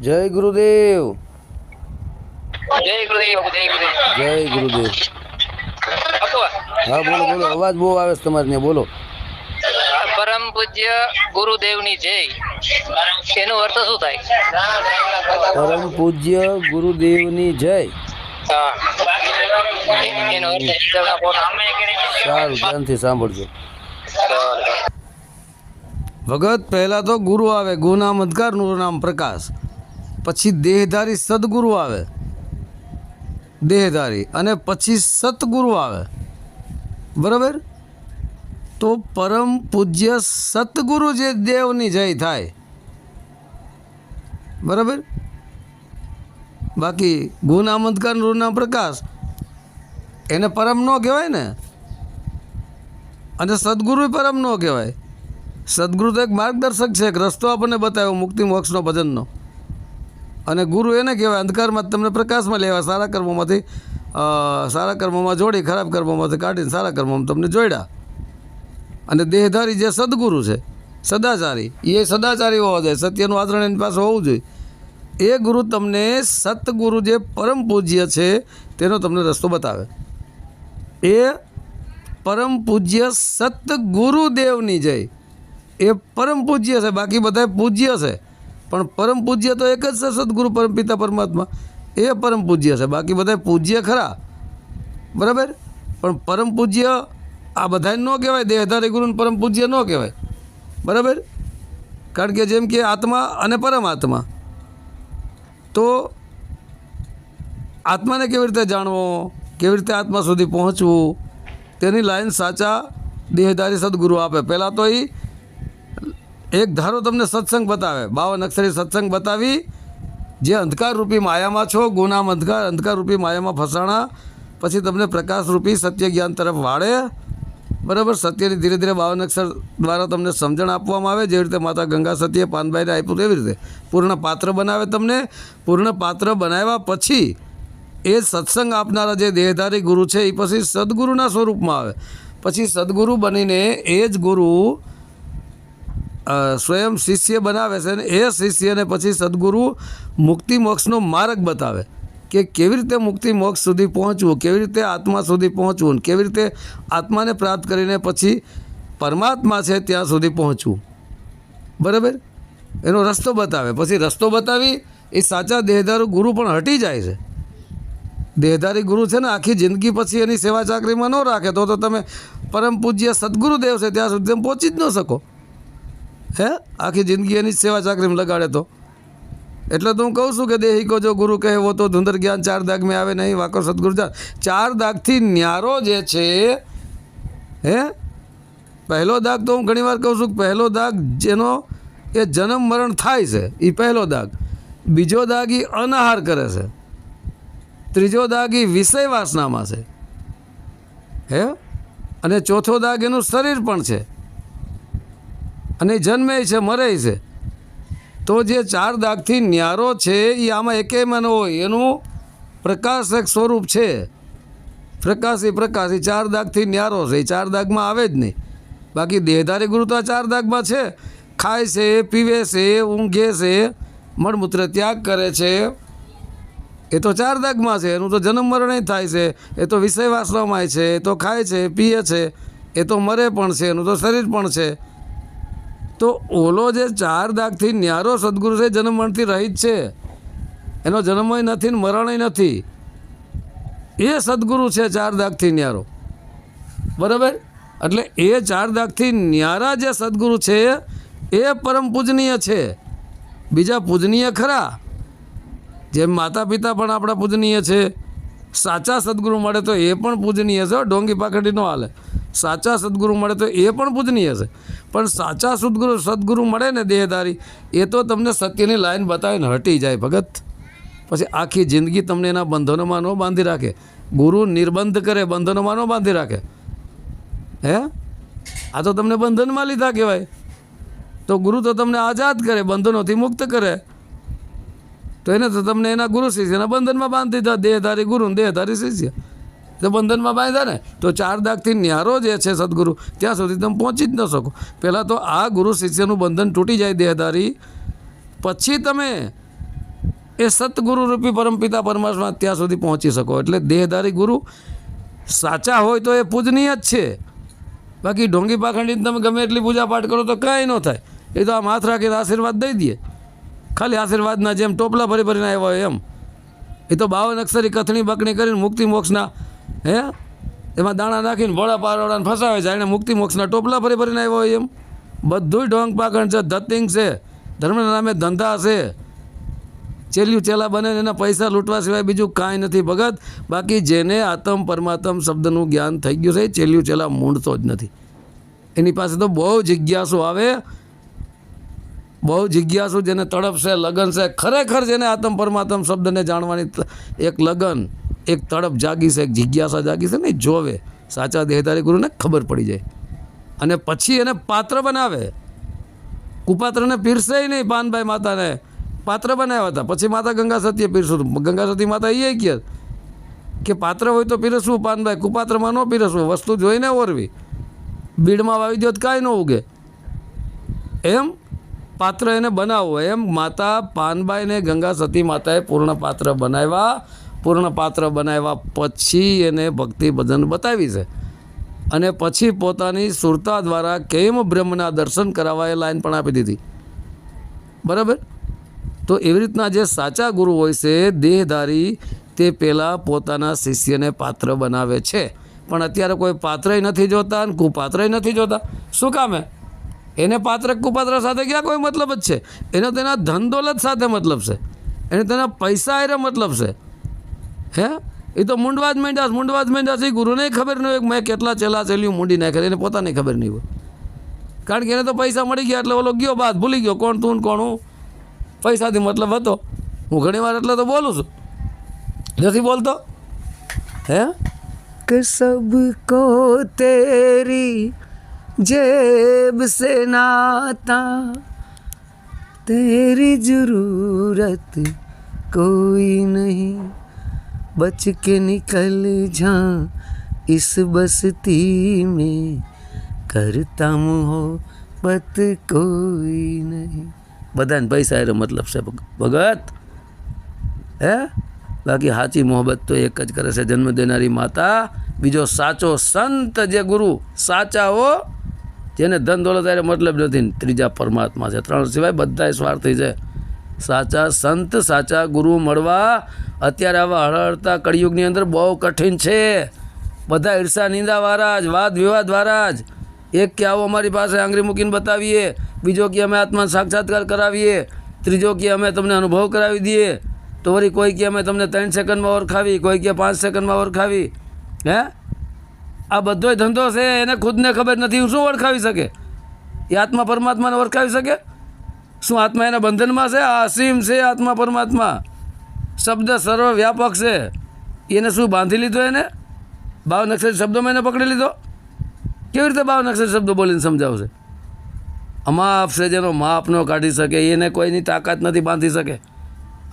જય ગુરુદેવ. જય ગુરુદેવ જય હા બોલો બોલો અવાજ બહુ આવે છે તમારે બોલો. પરમ પૂજ્ય ગુરુદેવની જય. એનો અર્થ શું થાય? પરમ પૂજ્ય ગુરુદેવની જય. સારું ધ્યાનથી સાંભળજો. ભગત પહેલા તો ગુરુ આવે ગુનામ અધકારનું નામ પ્રકાશ. પછી દેહધારી સદગુરુ આવે. દેહધારી અને પછી સતગુરુ આવે. બરાબર? તો પરમ પૂજ્ય સતગુરુ જે દેવની જય થાય. બરાબર? બાકી ગુણ આમંત્કારનું પ્રકાશ, એને પરમ ન કહેવાય ને? અને સદગુરુ પરમ ન કહેવાય. સદગુરુ તો એક માર્ગદર્શક છે, એક રસ્તો આપણને બતાવ્યો મુક્તિ મોક્ષનો ભજનનો. અને ગુરુ એને કહેવાય, અંધકારમાં તમને પ્રકાશમાં લેવા સારા કર્મોમાંથી સારા કર્મોમાં જોડી, ખરાબ કર્મોમાંથી કાઢીને સારા કર્મોમાં તમને જોડ્યા. અને દેહધારી જે સદગુરુ છે, સદાચારી, એ સદાચારી હોવા જોઈએ, સત્યનું આચરણ એની પાસે હોવું જોઈએ. એ ગુરુ તમને સતગુરુ જે પરમ પૂજ્ય છે, તેનો તમને રસ્તો બતાવે. એ પરમ પૂજ્ય સતગુરુદેવની જય. એ પરમ પૂજ્ય છે, બાકી બધા પૂજ્ય છે. પણ પરમ પૂજ્ય તો એક જ છે સદગુરુ પરમ પિતા પરમાત્મા. એ પરમ પૂજ્ય છે. બાકી બધા પૂજ્ય ખરા. બરાબર? પણ પરમ પૂજ્ય આ બધાને ન કહેવાય. દેહધારી ગુરુને પરમ પૂજ્ય ન કહેવાય. બરાબર? કારણ કે જેમ કે આત્મા અને પરમાત્મા. તો આત્માને કેવી રીતે જાણવો? કેવી રીતે આત્મા સુધી પહોંચવું? તેની લાઈન સાચા દેહધારી સદગુરુ આપે. પહેલાં તો એ એક ધારો તમને સત્સંગ બતાવે. બાવન અક્ષરી સત્સંગ બતાવી, જે અંધકારરૂપી માયામાં છો, ગુનામ અંધકાર, અંધકારરૂપી માયામાં ફસાણા, પછી તમને પ્રકાશરૂપી સત્ય જ્ઞાન તરફ વાળે. બરાબર? સત્યની ધીરે ધીરે બાવન અક્ષર દ્વારા તમને સમજણ આપવામાં આવે. જેવી રીતે માતા ગંગા સત્ય પાનભાઈને આપ્યું એવી રીતે. પૂર્ણ પાત્ર બનાવે તમને. પૂર્ણ પાત્ર બનાવ્યા પછી એ સત્સંગ આપનારા જે દેહધારી ગુરુ છે એ પછી સદગુરુના સ્વરૂપમાં આવે. પછી સદગુરુ બનીને એ જ ગુરુ સ્વયં શિષ્ય બનાવે છે અને એ શિષ્યને પછી સદગુરુ મુક્તિ મોક્ષનો માર્ગ બતાવે કે કેવી રીતે મુક્તિ મોક્ષ સુધી પહોંચવું, કેવી રીતે આત્મા સુધી પહોંચવું કેવી રીતે આત્માને પ્રાપ્ત કરીને પછી પરમાત્મા છે ત્યાં સુધી પહોંચવું. બરાબર? એનો રસ્તો બતાવે. પછી રસ્તો બતાવી, એ સાચા દેહદારો ગુરુ પણ હટી જાય છે. દેહધારી ગુરુ છે ને આખી જિંદગી પછી એની સેવા ચાકરીમાં ન રાખે, તો તો તમે પરમ પૂજ્ય સદગુરુદેવ છે ત્યાં સુધી તમે પહોંચી જ ન શકો. હે? આખી જિંદગી એની જ સેવા ચાકરીમાં લગાડે તો. એટલે તો હું કહું છું કે દેહિકો જો ગુરુ કહે વો તો ધુંધર જ્ઞાન ચાર દાગ મેં આવે નહીં, વાકો સદગુરુ જાન ચાર દાગથી ન્યારો જે છે, હે? પહેલો દાગ તો હું ઘણીવાર કહું છું કે પહેલો દાગ જેનો એ જન્મ મરણ થાય છે, એ પહેલો દાગ. બીજો દાગ એ અનાહાર કરે છે. ત્રીજો દાગ એ વિષય વાસનામાં છે. હે? અને ચોથો દાગ એનું શરીર પણ છે. અને જન્મે છે, મરે છે. તો જે ચાર દાગથી ન્યારો છે એ આમાં એકેયમાં ન હોય. એનું પ્રકાશક સ્વરૂપ છે. પ્રકાશ એ પ્રકાશ એ ચાર દાગથી ન્યારો છે. એ ચાર દાગમાં આવે જ નહીં. બાકી દેહધારી ગુરુ તો આ ચાર દાગમાં છે. ખાય છે, પીવે છે, ઊંઘે છે, મળમૂત્ર ત્યાગ કરે છે. એ તો ચાર દાગમાં છે. એનું તો જન્મ મરણ થાય છે. એ તો વિષય વાસનામાં છે. એ તો ખાય છે, પીએ છે. એ તો મરે પણ છે. એનું તો શરીર પણ છે. તો ઓલો જે ચાર દાગથી ન્યારો સદગુરુ છે જન્મ મરણથી રહિત છે. એનો જન્મય નથી ને મરણય નથી. એ સદગુરુ છે ચાર દાગથી ન્યારો. બરાબર? એટલે એ ચાર દાગથી ન્યારા જે સદગુરુ છે, એ પરમ પૂજનીય છે. બીજા પૂજનીય ખરા. જેમ માતા પિતા પણ આપણા પૂજનીય છે. સાચા સદગુરુ મળે તો એ પણ પૂજનીય છે ડોંગી પાખડી ન હાલે. સાચા સદગુરુ મળે તો એ પણ પૂજનીય છે. પણ સાચા સદગુરુ સદગુરુ મળે ને દેહધારી, એ તો તમને સત્યની લાઈન બતાવીને હટી જાય ભગત. પછી આખી જિંદગી તમને એના બંધનોમાં ન બાંધી રાખે. ગુરુ નિર્બંધ કરે, બંધનોમાં ન બાંધી રાખે. હે? આ તો તમને બંધનમાં લીધા કહેવાય. તો ગુરુ તો તમને આઝાદ કરે, બંધનોથી મુક્ત કરે. તો એને તો તમને એના ગુરુ શિષ્યના બંધનમાં બાંધી દીધા. દેહધારી ગુરુ દેહધારી શિષ્ય. તો બંધનમાં બાંધ્યા ને, તો ચાર દાગથી ન્યારો જે છે સદગુરુ, ત્યાં સુધી તમે પહોંચી જ ન શકો. પહેલાં તો આ ગુરુ શિષ્યનું બંધન તૂટી જાય દેહધારી. પછી તમે એ સતગુરુ રૂપી પરમપિતા પરમાત્મા ત્યાં સુધી પહોંચી શકો. એટલે દેહધારી ગુરુ સાચા હોય તો એ પૂજનીય જ છે. બાકી ઢોંગી પાખંડી તમે ગમે એટલી પૂજા પાઠ કરો તો કાંઈ ન થાય. એ તો આમ હાથ રાખીને આશીર્વાદ દઈ દે. ખાલી આશીર્વાદના જેમ ટોપલા ભરી ભરીને આવ્યા હોય એમ. એ તો બાવન અક્ષરી કથણી બકણી કરીને મુક્તિ મોક્ષના હે? એમાં દાણા નાખીને ભોળા પારોડાને ફસાવે છે. એને મુક્તિ મોક્ષના ટોપલા ભરી ભરીને આવ્યો હોય એમ. બધુંય ઢોંગ પાકણ છે, ધતિંગ છે, ધર્મના નામે ધંધા છે. ચેલ્યું ચેલા બને એના પૈસા લૂંટવા સિવાય બીજું કાંઈ નથી. ભગત, બાકી જેને આતમ પરમાત્મ શબ્દનું જ્ઞાન થઈ ગયું છે ચેલ્યું ચેલા મૂંડતો જ નથી. એની પાસે તો બહુ જિજ્ઞાસુ આવે. બહુ જિજ્ઞાસુ જેને તડપ છે, લગન છે, ખરેખર જેને આતમ પરમાત્મ શબ્દને જાણવાની એક લગન એક તડપ જાગી છે, એક જિજ્ઞાસા જાગી છે ને, જોવે. સાચા દેહધારી ગુરુને ખબર પડી જાય. અને પછી એને પાત્ર બનાવે. કુપાત્રને પીરસે નહીં પાનભાઈ માતાને. પાત્ર બનાવ્યા હતા. પછી માતા ગંગા સતીએ પીરસું ગંગા સતી માતા એ કહે કે પાત્ર હોય તો પીરસવું, પાનભાઈ કુપાત્રમાં ન પીરસવું, વસ્તુ જોઈને ઓરવી. બીડમાં વાવી દો તો કાંઈ ન ઉગે. એમ પાત્ર એને બનાવવું એમ માતા પાનબાઈને ગંગા સતી માતાએ પૂર્ણ પાત્ર બનાવ્યા. પૂર્ણ પાત્ર બનાવ્યા પછી એને ભક્તિ ભજન બતાવી છે. અને પછી પોતાની સુરતા દ્વારા કેમ બ્રહ્મના દર્શન કરાવવા એ લાઈન પણ આપી દીધી. બરાબર? તો એવી રીતના જે સાચા ગુરુ હોય છે, દેહધારી, તે પહેલાં પોતાના શિષ્યને પાત્ર બનાવે છે. પણ અત્યારે કોઈ પાત્રય નથી જોતા અને કુપાત્રય નથી જોતા. શું કામે એને પાત્ર કુપાત્ર સાથે ક્યાં કોઈ મતલબ જ છે? એનો તેના ધન દોલત સાથે મતલબ છે. એને તેના પૈસા હારે મતલબ છે. હે એ તો મૂંડવા જ માંડ્યા છે, મૂંડવા જ માંડ્યા છે એ ગુરુને ખબર નહીં હોય કે મેં કેટલા ચેલા ચેલ્યું મૂંડી નાખે એને પોતાને ખબર નહીં હોય કારણ કે એને તો પૈસા મળી ગયા એટલે ઓલો ગયો બાદ ભૂલી ગયો કોણ તું ને કોણ હું પૈસાથી મતલબ હતો હું ઘણી વાર એટલે તો બોલું છું નથી બોલતો હે कि सबको तेरी जेब से नाता तेरी जरूरत कोई नहीं बच के निकल जा इस बस्ती में करता मोहब्बत कोई नहीं બધાને પૈસા એનો મતલબ છે ભગ- ભગત હે બાકી સાચી મોહબ્બત તો એક જ કરે છે જન્મ દેનારી માતા બીજો સાચો સંત જે ગુરુ સાચા હો જેને ધન દોલત હારે મતલબ નથી ને ત્રીજા પરમાત્મા છે ત્રણ સિવાય બધાય સ્વાર્થી છે સાચા સંત, સાચા ગુરુ મળવા. અત્યારે આવા હળહળતા કળિયુગની અંદર બહુ કઠિન છે. બધા ઈર્ષા નિંદાવાળા જ વાદ વિવાદવાળા જ એક કે આવો અમારી પાસે આંગળી મૂકીને બતાવીએ. બીજો કે અમે આત્મા સાક્ષાત્કાર કરાવીએ. ત્રીજો કે અમે તમને અનુભવ કરાવી દઈએ. તો વળી કોઈ કે અમે તમને ત્રણ સેકન્ડમાં ઓળખાવી, કોઈ કે પાંચ સેકન્ડમાં ઓળખાવી. હે? આ બધોય ધંધો છે, એને ખુદને ખબર નથી. શું ઓળખાવી શકે? એ આત્મા પરમાત્માને ઓળખાવી શકે? શું આત્મા એના બંધનમાં છે? આ અસીમ છે આત્મા પરમાત્મા. શબ્દ સર્વ વ્યાપક છે. એને શું બાંધી લીધો એને? ભાવ નક્ષત્ર શબ્દોમાં એને પકડી લીધો? કેવી રીતે ભાવ નક્ષત્ર શબ્દો બોલીને સમજાવશે? અમાપ છે જેનો માપ ન કાઢી શકે, એને કોઈની તાકાત નથી બાંધી શકે.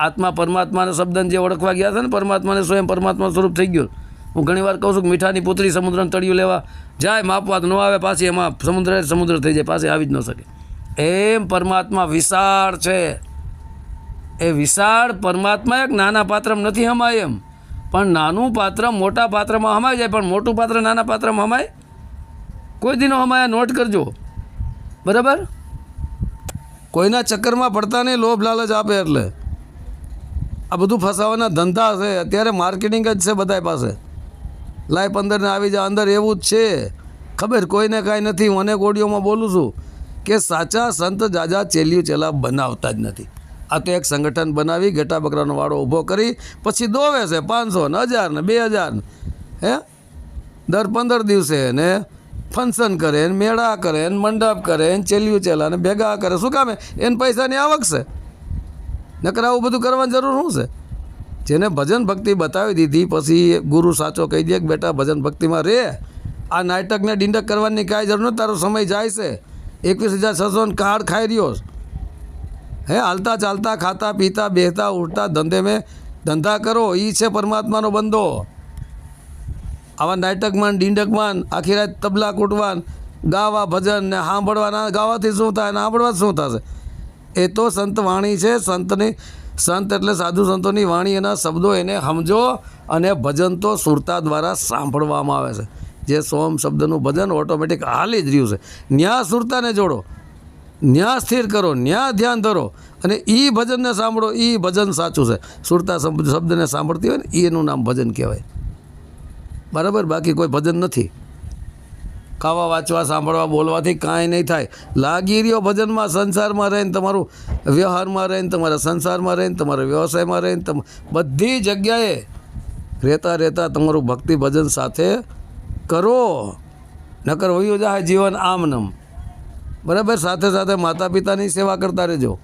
આત્મા પરમાત્માના શબ્દને જે ઓળખવા ગયા છે ને, પરમાત્માને સ્વયં પરમાત્મા સ્વરૂપ થઈ ગયું. હું ઘણીવાર કહું છું કે મીઠાની પુત્રી સમુદ્રને તળિયું લેવા જાય માપવા તો ન આવે, પાછી એમાં સમુદ્ર સમુદ્ર થઈ જાય, પાછી આવી જ ન શકે. એમ પરમાત્મા વિશાળ છે. એ વિશાળ પરમાત્મા એક નાના પાત્રમાં નથી હમાય એમ. પણ નાનું પાત્ર મોટા પાત્રમાં હમાઈ જાય, પણ મોટું પાત્ર નાના પાત્રમાં હમાય? કોઈ દિનો હમાયા નોટ કરજો. બરાબર? કોઈના ચક્કરમાં પડતા નહીં, લોભ લાલચ આપે એટલે. આ બધું ફસાવાના ધંધા છે. અત્યારે માર્કેટિંગ જ છે બધા પાસે. લાય પંદરને આવી જાય અંદર એવું જ છે. ખબર કોઈને કાંઈ નથી, હું અનેક ઓડિયોમાં બોલું છું. કે સાચા સંત જાજા ચેલિયું ચેલા બનાવતા જ નથી. આ તો એક સંગઠન બનાવી, ઘેટા બકરાનો વાળો ઊભો કરી, પછી દોવે છે પાંચસો ને હજાર ને બે હજાર હે? દર પંદર દિવસે ને ફંક્શન કરે ને મેળા કરે ને મંડપ કરે ને ચેલિયું ચેલા ને ભેગા કરે. શું કામે એને પૈસાની આવક છે. નકર આવું બધું કરવાની જરૂર શું છે? જેને ભજન ભક્તિ બતાવી દીધી, પછી ગુરુ સાચો કહી દે કે બેટા ભજન ભક્તિમાં રે. આ નાટકને ડિંડક કરવાની કાંઈ જરૂર નથી, તારો સમય જાય છે. એકવીસ હજાર છસો કાર્ડ ખાઈ રહ્યો હે, હાલતા ચાલતા, ખાતા, પીતા, બેહતા, ઉઠતા, ધંધે મેં ધંધા કરો એ છે પરમાત્માનો બંધો આવા નાટકમાં ડીંડકમાં આખી રાત તબલા કૂટવાન, ગાવા ભજન ને સાંભળવાના ગાવાથી શું થાય ને સાંભળવા શું થશે? એ તો સંત વાણી છે, સંતની, સંત એટલે સાધુ સંતોની વાણી એના શબ્દો એને સમજો અને ભજન તો સુરતા દ્વારા સાંભળવામાં આવે છે. જે સોમ શબ્દનું ભજન ઓટોમેટિક હાલી જ રહ્યું છે. ન્યા સુરતાને જોડો, ન્યા સ્થિર કરો, ન્યા ધ્યાન ધરો અને એ ભજનને સાંભળો એ ભજન સાચું છે. સુરતા શબ્દ શબ્દને સાંભળતી હોય ને એનું નામ ભજન કહેવાય. બરાબર? બાકી કોઈ ભજન નથી. ખાવા વાંચવા, સાંભળવા, બોલવાથી કાંઈ નહીં થાય. લાગી રહ્યો ભજનમાં સંસારમાં રહીને તમારું વ્યવહારમાં રહીને, તમારા સંસારમાં રહીને, તમારા વ્યવસાયમાં રહીને બધી જગ્યાએ રહેતા રહેતા તમારું ભક્તિ ભજન સાથે કરો. નકર વયું જાય જીવન આમનમ. બરાબર? સાથે સાથે માતા પિતાની સેવા કરતા રહેજો.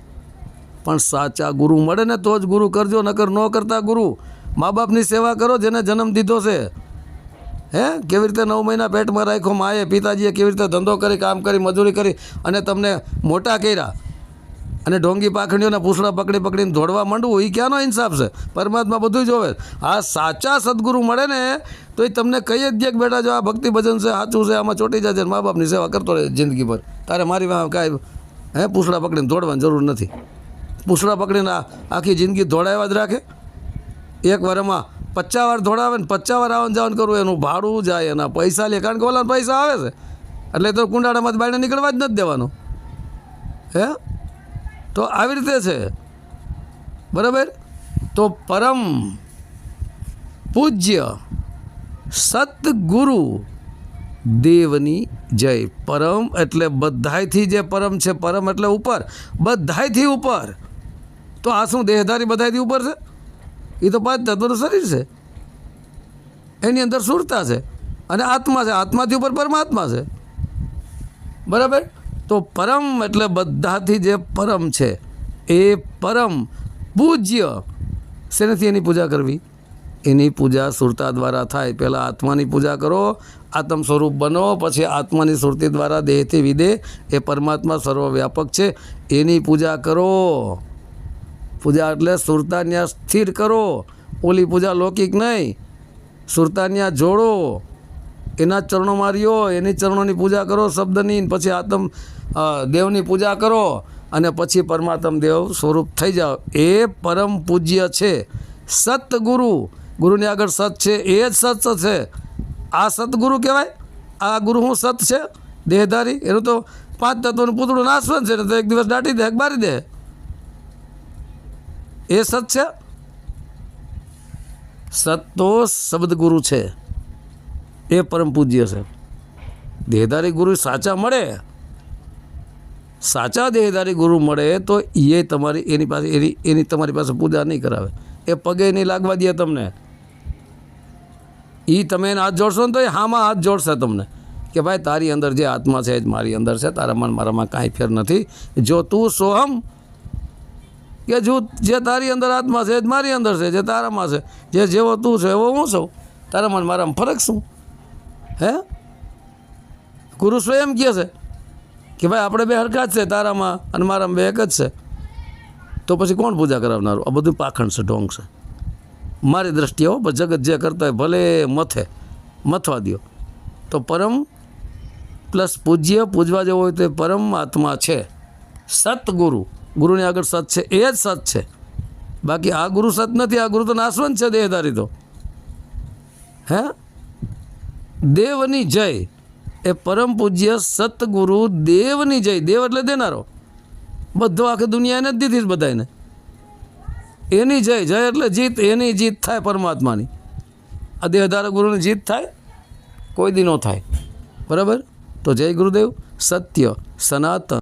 પણ સાચા ગુરુ મળે ને તો જ ગુરુ કરજો, નકર ન કરતા ગુરુ મા બાપની સેવા કરો જેને જન્મ દીધો છે. હે? કેવી રીતે નવ મહિના પેટમાં રાખ્યો? માએ પિતાજીએ કેવી રીતે ધંધો કરી, કામ કરી, મજૂરી કરી અને તમને મોટા કર્યા? અને ઢોંગી પાખડીઓના પૂછડા પકડી પકડીને દોડવા માંડવું એ ક્યાંનો ઇન્સાફ છે? પરમાત્મા બધું જોવે. આ સાચા સદગુરુ મળે ને, તો એ તમને કહી જ દે કે બેટા જો આ ભક્તિ ભજન છે, સાચું છે, આમાં ચોટી જાય મા બાપની સેવા કરતો રહે જિંદગીભર તારે મારી વાહ કાંઈ, હે પૂછડા પકડીને દોડવાની જરૂર નથી. પૂછડા પકડીને આખી જિંદગી દોડાવ્યા જ રાખે. એક વારમાં પચાસ વાર દોડાવે ને પચાસ વાર આવવાનું જવાનું કરવું એનું ભાડું જાય, એના પૈસા લે, કારણ કે ઓલા પૈસા આવે છે. એટલે તો કુંડાળામાંથી બાયણે નીકળવા જ નથી દેવાનું. હે? તો આવી રીતે છે. બરાબર? તો પરમ પૂજ્ય સતગુરુ દેવની જય. પરમ એટલે બધાયથી જે પરમ છે, પરમ એટલે ઉપર. બધાયથી ઉપર. તો આ શું દેહધારી બધાયથી ઉપર છે? એ તો પાંચ તત્વનું શરીર છે. એની અંદર સુરતા છે. અને આત્મા છે. આત્માથી ઉપર પરમાત્મા છે. બરાબર? તો પરમ એટલે બધાથી જે પરમ છે, એ પરમ પૂજ્ય. શેનાથી એની પૂજા કરવી? એની પૂજા સુરતા દ્વારા થાય. પહેલાં આત્માની પૂજા કરો, આત્મ સ્વરૂપ બનો, પછી આત્માની સુરતી દ્વારા દેહથી વિદે. એ પરમાત્મા સર્વવ્યાપક છે. એની પૂજા કરો. પૂજા એટલે સુરતાન્યા સ્થિર કરો. ઓલી પૂજા લૌકિક નહીં. સુરતાન્યા જોડો. એના ચરણો માર્યો, એની ચરણોની પૂજા કરો શબ્દની પછી આત્મ દેવની પૂજા કરો અને પછી પરમાત્મ દેવ સ્વરૂપ થઈ જાઓ. એ પરમ પૂજ્ય છે. સતગુરુ, ગુરુની આગળ સત છે, એ જ સત છે. આ સતગુરુ કહેવાય? આ ગુરુ હું સત છે? દેહધારી? એનું તો પાંચ તત્વનું પૂતળું નાશવન છે, ને તો એક દિવસ દાટી દે બારી દે. એ સત છે? સત તો શબ્દગુરુ છે. એ પરમ પૂજ્ય છે. દેહધારી ગુરુ સાચા મળે, સાચા દેહધારી ગુરુ મળે તો એ તમારી એની પાસે, એની એની તમારી પાસે પૂજા નહીં કરાવે. એ પગે નહીં લાગવા દે તમને. એ તમે એને હાથ જોડશો ને તો એ હામાં હાથ જોડશે તમને. કે ભાઈ, તારી અંદર જે આત્મા છે એ જ મારી અંદર છે, તારા મન મારામાં કાંઈ ફેર નથી. જો તું સોહમ, કે જો જે તારી અંદર આત્મા છે એ જ મારી અંદર છે, જે તારામાં છે, જે જેવો તું છે એવો હું છું. તારામાં મારામાં ફરક શું? હે? ગુરુ સ્વયં કહે છે કે ભાઈ, આપણે બે હરખા જ છે તારામાં અને મારામાં બે એક જ છે. તો પછી કોણ પૂજા કરાવનારું? આ બધું પાખંડ છે, ઢોંગ છે. મારી દ્રષ્ટિએ હો જગત જે કરતા હોય, ભલે મથે, મથવા દો તો પરમ પ્લસ પૂજ્ય, પૂજવા જેવો હોય તો એ પરમ આત્મા છે. સતગુરુ. ગુરુની આગળ સત છે, એ જ સત છે. બાકી આ ગુરુ સત નથી, આ ગુરુ તો નાશવંત છે દેહધારી તો. હે? દેવની જય. એ પરમ પૂજ્ય સતગુરુ દેવની જય. દેવ એટલે દેનારો. બધો આખી દુનિયા એને જ દીધી જ બધાને એની જય જય એટલે જીત. એની જીત થાય પરમાત્માની. આ દેહધારક ગુરુની જીત થાય, કોઈ દી ન થાય. બરાબર? તો જય ગુરુદેવ. સત્ય, સનાતન.